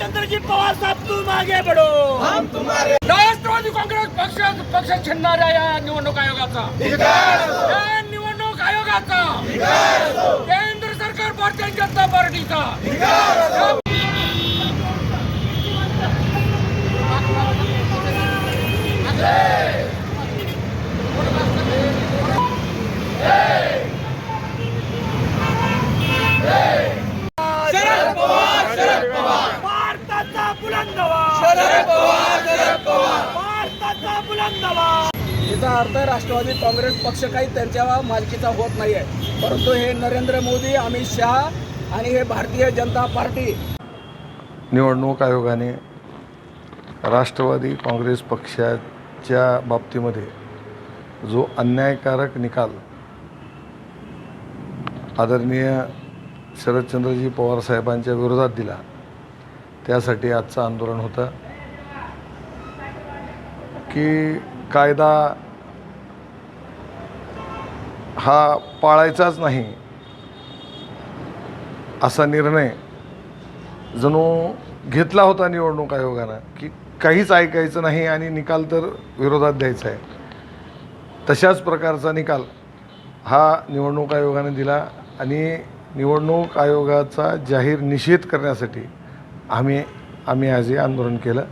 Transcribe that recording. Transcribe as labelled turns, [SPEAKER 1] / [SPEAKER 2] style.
[SPEAKER 1] शरदचंद्र जी पवार साहब तुम आगे बढ़ो हम तुम्हारे राष्ट्रवादी काँग्रेस पक्ष पक्ष छिनणाऱ्या या निवडणूक आयोगाचा. या निवडणूक आयोगाचा. केंद्र सरकार भारतीय जनता पार्टीचा.
[SPEAKER 2] याचा अर्थ राष्ट्रवादी काँग्रेस पक्ष काही त्यांच्या मालकीचा होत नाही आहे परंतु हे नरेंद्र मोदी अमित शहा आणि हे भारतीय जनता पार्टी.
[SPEAKER 3] निवडणूक आयोगाने राष्ट्रवादी काँग्रेस पक्षाच्या बाबतीमध्ये जो अन्यायकारक निकाल आदरणीय शरदचंद्रजी पवार साहेबांच्या विरोधात दिला त्यासाठी आजचं आंदोलन होतं. की कायदा हा पाळायचाच नाही असा निर्णय जणू घेतला होता निवडणूक आयोगानं की काहीच ऐकायचं नाही आणि निकाल तर विरोधात द्यायचा आहे. तशाच प्रकारचा निकाल हा निवडणूक आयोगाने दिला आणि निवडणूक आयोगाचा जाहीर निषेध करण्यासाठी आम्ही आम्ही आज हे आंदोलन केलं.